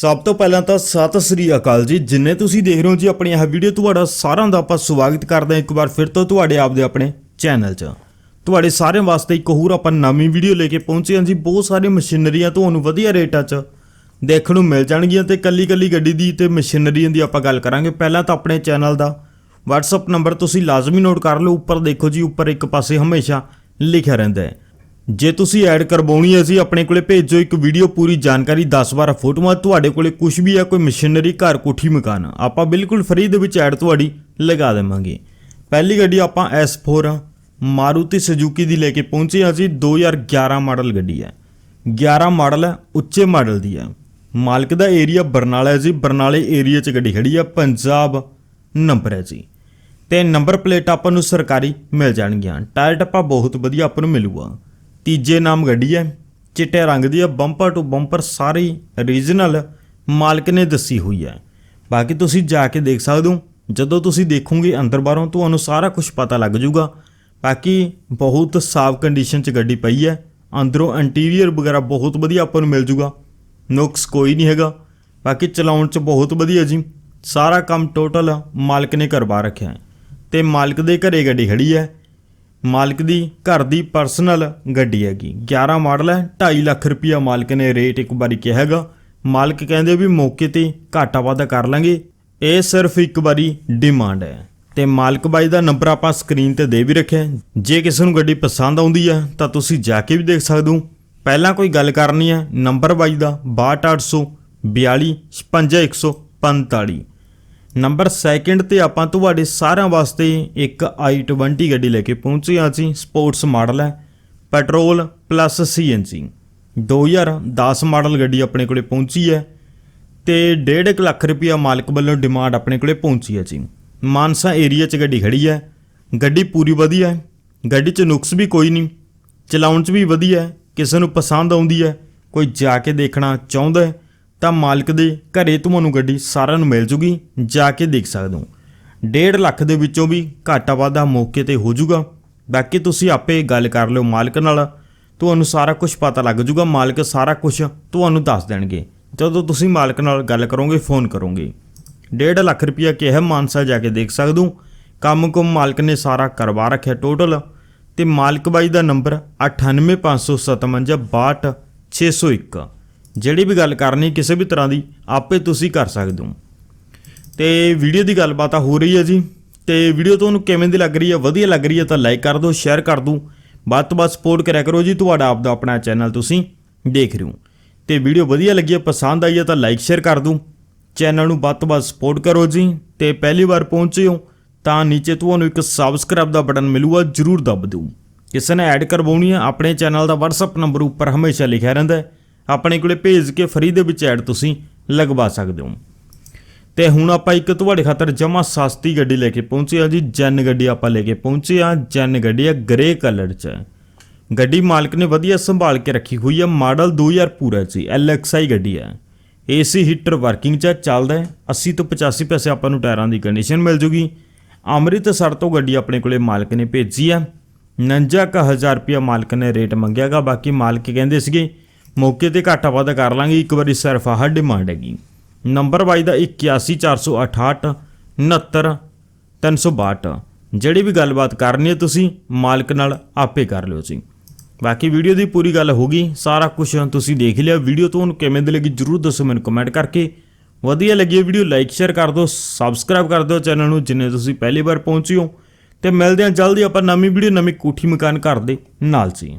ਸਭ ਤੋਂ ਪਹਿਲਾਂ ਤਾਂ ਸਤਿ ਸ੍ਰੀ ਅਕਾਲ ਜੀ। ਜਿੰਨੇ ਤੁਸੀਂ ਦੇਖ ਰਹੇ ਹੋ ਜੀ ਆਪਣੀ ਇਹ ਵੀਡੀਓ, ਤੁਹਾਡਾ ਸਾਰਿਆਂ ਦਾ ਆਪਾਂ ਸਵਾਗਤ ਕਰਦੇ ਹਾਂ ਇੱਕ ਵਾਰ ਫਿਰ ਤੋਂ ਤੁਹਾਡੇ ਆਪਦੇ ਆਪਣੇ ਚੈਨਲ 'ਚ। ਤੁਹਾਡੇ ਸਾਰਿਆਂ ਵਾਸਤੇ ਇੱਕ ਹੋਰ ਆਪਾਂ ਨਵੀਂ ਵੀਡੀਓ ਲੈ ਕੇ ਪਹੁੰਚੇ ਹਾਂ ਜੀ। ਬਹੁਤ ਸਾਰੇ ਮਸ਼ੀਨਰੀਆਂ ਤੁਹਾਨੂੰ ਵਧੀਆ ਰੇਟਾਂ 'ਚ ਦੇਖਣ ਨੂੰ ਮਿਲ ਜਾਣਗੀਆਂ ਤੇ ਕੱਲੀ ਕੱਲੀ ਗੱਡੀ ਦੀ ਤੇ ਮਸ਼ੀਨਰੀਆਂ ਦੀ ਆਪਾਂ ਗੱਲ ਕਰਾਂਗੇ। ਪਹਿਲਾਂ ਤਾਂ ਆਪਣੇ ਚੈਨਲ ਦਾ WhatsApp ਨੰਬਰ ਤੁਸੀਂ ਲਾਜ਼ਮੀ ਨੋਟ ਕਰ ਲਓ। ਉੱਪਰ ਦੇਖੋ ਜੀ, ਉੱਪਰ ਇੱਕ ਪਾਸੇ ਹਮੇਸ਼ਾ ਲਿਖਿਆ ਰਹਿੰਦਾ ਹੈ। ਜੇ ਤੁਸੀਂ ਐਡ ਕਰਵਾਉਣੀ ਹੈ ਜੀ, ਆਪਣੇ ਕੋਲੇ ਭੇਜੋ ਇੱਕ ਵੀਡੀਓ ਪੂਰੀ ਜਾਣਕਾਰੀ 10-12 ਫੋਟੋਆਂ, ਤੁਹਾਡੇ ਕੋਲੇ ਕੁਝ ਵੀ ਹੈ, ਕੋਈ ਮਸ਼ੀਨਰੀ, ਘਰ, ਕੋਠੀ, ਮਕਾਨ, ਆਪਾਂ ਬਿਲਕੁਲ ਫ੍ਰੀ ਦੇ ਵਿੱਚ ਐਡ ਤੁਹਾਡੀ ਲਗਾ ਦੇਵਾਂਗੇ। ਪਹਿਲੀ ਗੱਡੀ ਆਪਾਂ S4 ਮਾਰੂਤੀ ਸੁਜ਼ੂਕੀ ਦੀ ਲੈ ਕੇ ਪਹੁੰਚੇ ਹਾਂ ਜੀ 2011 ਮਾਡਲ ਗੱਡੀ ਹੈ। 11 ਮਾਡਲ ਹੈ, ਉੱਚੇ ਮਾਡਲ ਦੀ ਹੈ। ਮਾਲਕ ਦਾ ਏਰੀਆ ਬਰਨਾਲਾ ਹੈ ਜੀ, ਬਰਨਾਲੇ ਏਰੀਆ 'ਚ ਗੱਡੀ ਖੜੀ ਹੈ, ਪੰਜਾਬ ਨੰਬਰ ਹੈ ਜੀ। ਤੇ ਨੰਬਰ ਪਲੇਟ ਆਪਾਂ ਨੂੰ ਸਰਕਾਰੀ ਮਿਲ ਜਾਣਗੀਆਂ। ਟਾਇਰ ਟੱਪਾ ਬਹੁਤ ਵਧੀਆ ਆਪਾਂ ਨੂੰ ਮਿਲੂਗਾ। ਤੀਜੇ ਨਾਮ ਗੱਡੀ ਹੈ। ਚਿੱਟੇ ਰੰਗ ਦੀ ਹੈ। ਬੰਪਰ ਟੂ ਬੰਪਰ ਸਾਰੀ ਰੀਜਨਲ ਮਾਲਕ ਨੇ ਦੱਸੀ ਹੋਈ ਹੈ। ਬਾਕੀ ਤੁਸੀਂ ਜਾ ਕੇ ਦੇਖ ਸਕਦੇ ਹੋ। ਜਦੋਂ ਤੁਸੀਂ ਦੇਖੋਗੇ ਅੰਦਰ ਬਾਹਰੋਂ, ਤੁਹਾਨੂੰ ਸਾਰਾ ਕੁਝ ਪਤਾ ਲੱਗ ਜਾਊਗਾ। ਬਾਕੀ ਬਹੁਤ ਸਾਫ਼ ਕੰਡੀਸ਼ਨ 'ਚ ਗੱਡੀ ਪਈ ਹੈ। ਅੰਦਰੋਂ ਇੰਟੀਰੀਅਰ ਵਗੈਰਾ ਬਹੁਤ ਵਧੀਆ ਆਪਾਂ ਨੂੰ ਮਿਲ ਜਾਊਗਾ। ਨੁਕਸ ਕੋਈ ਨਹੀਂ ਹੈਗਾ। ਬਾਕੀ ਚਲਾਉਣ 'ਚ ਬਹੁਤ ਵਧੀਆ ਜੀ। ਸਾਰਾ ਕੰਮ ਟੋਟਲ ਮਾਲਕ ਨੇ ਕਰਵਾ ਰੱਖਿਆ ਹੈ। ਤੇ ਮਾਲਕ ਦੇ ਘਰੇ ਗੱਡੀ ਖੜੀ ਹੈ। ਮਾਲਕ ਦੀ ਘਰ ਦੀ ਪਰਸਨਲ ਗੱਡੀ ਹੈਗੀ। 11 ਮਾਡਲ ਹੈ 2.5 ਲੱਖ ਰੁਪਿਆ ਮਾਲਕ ਨੇ ਰੇਟ ਇੱਕ ਵਾਰੀ ਕਿਹਾ ਹੈਗਾ। ਮਾਲਕ ਕਹਿੰਦੇ ਵੀ ਮੌਕੇ ਤੇ ਘਾਟਾ ਵਾਧਾ ਕਰ ਲਾਂਗੇ। ਇਹ ਸਿਰਫ ਇੱਕ ਵਾਰੀ ਡਿਮਾਂਡ ਹੈ। ਤੇ ਮਾਲਕ ਬਾਈ ਦਾ ਨੰਬਰ ਆਪਾਂ ਸਕਰੀਨ ਤੇ ਦੇ ਵੀ ਰੱਖਿਆ ਜੇ ਕਿਸੇ ਨੂੰ ਗੱਡੀ ਪਸੰਦ ਆਉਂਦੀ ਹੈ, ਤਾਂ ਤੁਸੀਂ ਜਾ ਕੇ ਵੀ ਦੇਖ ਸਕਦੇ ਹੋ। ਪਹਿਲਾਂ ਕੋਈ ਗੱਲ ਕਰਨੀ ਹੈ ਨੰਬਰ ਬਾਈ ਦਾ 62800 42 55145 ਨੰਬਰ ਸੈਕਿੰਡ ਤੇ ਆਪਾਂ ਤੁਹਾਡੇ ਸਾਰਿਆਂ ਵਾਸਤੇ ਇੱਕ i20 ਗੱਡੀ ਲੈ ਕੇ ਪਹੁੰਚੇ ਹਾਂ ਜੀ ਸਪੋਰਟਸ ਮਾਡਲ ਹੈ ਪੈਟਰੋਲ ਪਲੱਸ ਸੀਐਨਜੀ 2010 ਮਾਡਲ ਗੱਡੀ ਆਪਣੇ ਕੋਲੇ ਪਹੁੰਚੀ ਹੈ ਤੇ 1.5 ਲੱਖ ਰੁਪਇਆ ਮਾਲਕ ਵੱਲੋਂ ਡਿਮਾਂਡ ਆਪਣੇ ਕੋਲੇ ਪਹੁੰਚੀ ਹੈ ਜੀ। ਮਾਨਸਾ ਏਰੀਆ 'ਚ ਗੱਡੀ ਖੜੀ ਹੈ, ਗੱਡੀ ਪੂਰੀ ਵਧੀਆ ਹੈ, ਗੱਡੀ 'ਚ ਨੁਕਸ ਵੀ ਕੋਈ ਨਹੀਂ, ਚਲਾਉਣ 'ਚ ਵੀ ਵਧੀਆ ਹੈ, ਕਿਸੇ ਨੂੰ ਪਸੰਦ ਆਉਂਦੀ ਹੈ, ਕੋਈ ਜਾ ਕੇ ਦੇਖਣਾ ਚਾਹੁੰਦਾ ਹੈ ਤਾਂ ਮਾਲਕ ਦੇ ਘਰੇ ਤੁਹਾਨੂੰ ਗੱਡੀ ਸਾਰਿਆਂ ਨੂੰ ਮਿਲ ਜੂਗੀ, ਜਾ ਕੇ ਦੇਖ ਸਕਦੇ ਹੋ। 1.5 ਲੱਖ ਦੇ ਵਿੱਚੋਂ ਵੀ ਘਾਟਾ ਵਾਧਾ ਮੌਕੇ ਤੇ ਹੋ ਜਾਊਗਾ ਬਾਕੀ ਤੁਸੀਂ ਆਪੇ ਗੱਲ ਕਰ ਲਿਓ ਮਾਲਕ ਨਾਲ। ਤੁਹਾਨੂੰ ਸਾਰਾ ਕੁਝ ਪਤਾ ਲੱਗ ਜਾਊਗਾ ਮਾਲਕ ਸਾਰਾ ਕੁਝ ਤੁਹਾਨੂੰ ਦੱਸ ਦੇਣਗੇ। ਜਦੋਂ ਤੁਸੀਂ ਮਾਲਕ ਨਾਲ ਗੱਲ ਕਰੋਗੇ, ਫੋਨ ਕਰੋਗੇ। 1.5 ਲੱਖ ਰੁਪਇਆ ਕਿਹਾ ਮਾਨਸਾ ਜਾ ਕੇ ਦੇਖ ਸਕਦੇ ਹੋ। ਕੰਮ ਕੁਮ ਮਾਲਕ ਨੇ ਸਾਰਾ ਕਰਵਾ ਰੱਖਿਆ ਟੋਟਲ ਤੇ ਮਾਲਕ ਬਾਈ ਦਾ ਨੰਬਰ 9855562601 ਜਿਹੜੀ ਵੀ ਗੱਲ ਕਰਨੀ ਕਿਸੇ ਵੀ ਤਰ੍ਹਾਂ ਦੀ, ਆਪੇ ਤੁਸੀਂ ਕਰ ਸਕਦੇ ਹੋ। ਤੇ ਵੀਡੀਓ ਦੀ ਗੱਲਬਾਤ ਆ, ਹੋ ਰਹੀ ਹੈ ਜੀ। ਤੇ ਵੀਡੀਓ ਤੁਹਾਨੂੰ ਕਿਵੇਂ ਦੀ ਲੱਗ ਰਹੀ ਹੈ, ਵਧੀਆ ਲੱਗ ਰਹੀ ਹੈ, ਤਾਂ ਲਾਈਕ ਕਰ ਦਿਓ ਸ਼ੇਅਰ ਕਰ ਦਿਓ। ਵੱਧ ਤੋਂ ਵੱਧ ਸਪੋਰਟ ਕਰਿਆ ਕਰੋ ਜੀ, ਤੁਹਾਡਾ ਆਪਦਾ ਆਪਣਾ ਚੈਨਲ ਤੁਸੀਂ ਦੇਖ ਰਹੇ ਹੋ। ਤੇ ਵੀਡੀਓ ਵਧੀਆ ਲੱਗੀ ਹੈ, ਪਸੰਦ ਆਈ ਹੈ, ਤਾਂ ਲਾਈਕ ਸ਼ੇਅਰ ਕਰ ਦਿਓ। ਚੈਨਲ ਨੂੰ ਵੱਧ ਤੋਂ ਵੱਧ ਸਪੋਰਟ ਕਰੋ ਜੀ, ਤੇ ਪਹਿਲੀ ਵਾਰ ਪਹੁੰਚੇ ਹੋ, ਤਾਂ ਨੀਚੇ ਤੁਹਾਨੂੰ ਇੱਕ ਸਬਸਕ੍ਰਾਈਬ ਦਾ ਬਟਨ ਮਿਲੂਗਾ, ਜਰੂਰ ਦਬ ਦਿਓ। ਕਿਸੇ ਨੇ ਐਡ ਕਰਵਾਉਣੀ ਹੈ, ਆਪਣੇ ਚੈਨਲ ਦਾ WhatsApp ਨੰਬਰ ਉੱਪਰ ਹਮੇਸ਼ਾ ਲਿਖਿਆ ਰਹਿੰਦਾ ਹੈ। ਆਪਣੇ ਕੋਲੇ ਭੇਜ ਕੇ ਫ੍ਰੀ ਦੇ ਵਿੱਚ ਐਡ ਤੁਸੀਂ ਲਗਵਾ ਸਕਦੇ ਹੋ। ਤੇ ਹੁਣ ਆਪਾਂ ਇੱਕ ਤੁਹਾਡੇ ਖਾਤਰ ਜਮਾ ਸਸਤੀ ਗੱਡੀ ਲੈ ਕੇ ਪਹੁੰਚੇ ਆ ਜੀ। ਜੈਨ ਗੱਡੀ ਆਪਾਂ ਲੈ ਕੇ ਪਹੁੰਚੇ ਆ ਜੈਨ ਗੱਡੀ ਆ ਗ੍ਰੇ ਕਲਰ 'ਚ। ਹੈ। ਗੱਡੀ ਮਾਲਕ ਨੇ ਵਧੀਆ ਸੰਭਾਲ ਕੇ ਰੱਖੀ ਹੋਈ ਆ ਮਾਡਲ 2000 ਪੂਰਾ ਜੀ। LXI ਗੱਡੀ ਹੈ। AC ਹੀਟਰ ਵਰਕਿੰਗ 'ਚ ਹੈ, ਚੱਲਦਾ ਹੈ। 80 ਤੋਂ 85 ਪੈਸੇ ਆਪਾਂ ਨੂੰ ਟਾਇਰਾਂ ਦੀ ਕੰਡੀਸ਼ਨ ਮਿਲ ਜੂਗੀ। ਅੰਮ੍ਰਿਤਸਰ ਤੋਂ ਗੱਡੀ ਆਪਣੇ ਕੋਲੇ ਮਾਲਕ ਨੇ ਭੇਜੀ ਹੈ। 59000 ਰੁਪਇਆ ਮਾਲਕ ਨੇ ਰੇਟ ਮੰਗਿਆਗਾ। ਬਾਕੀ ਮਾਲਕ ਕਹਿੰਦੇ ਸੀਗੇ ਮੌਕੇ ਤੇ ਘਾਟਾ ਵਾਧਾ ਕਰ ਲਾਂਗੇ। ਇੱਕ ਵਾਰੀ ਸਿਰਫ ਆਹ ਡਿਮਾਂਡ ਹੈਗੀ। ਨੰਬਰ ਬਾਈ ਦਾ 81468 69 362 ਜਿਹੜੀ ਵੀ ਗੱਲਬਾਤ ਕਰਨੀ ਹੈ ਤੁਸੀਂ ਮਾਲਕ ਨਾਲ ਆਪੇ ਕਰ ਲਿਓ ਜੀ। ਬਾਕੀ ਵੀਡੀਓ ਦੀ ਪੂਰੀ ਗੱਲ ਹੋ ਗਈ। ਸਾਰਾ ਕੁਝ ਤੁਸੀਂ ਦੇਖ ਲਿਆ। ਵੀਡੀਓ ਤੁਹਾਨੂੰ ਕਿਵੇਂ ਦੀ ਲੱਗੀ ਜਰੂਰ ਦੱਸੋ ਮੈਨੂੰ ਕਮੈਂਟ ਕਰਕੇ। ਵਧੀਆ ਲੱਗੀ ਵੀਡੀਓ ਲਾਈਕ ਸ਼ੇਅਰ ਕਰ ਦਿਓ ਸਬਸਕ੍ਰਾਈਬ ਕਰ ਦਿਓ ਚੈਨਲ ਨੂੰ ਜਿੰਨੇ ਤੁਸੀਂ ਪਹਿਲੀ ਵਾਰ ਪਹੁੰਚੇ ਹੋ। ਤੇ ਮਿਲਦੇ ਹਾਂ ਜਲਦੀ ਆਪਾਂ ਨਵੀਂ ਵੀਡੀਓ ਨਵੀਂ ਕੋਠੀ ਮਕਾਨ ਘਰ ਦੇ ਨਾਲ ਸੀ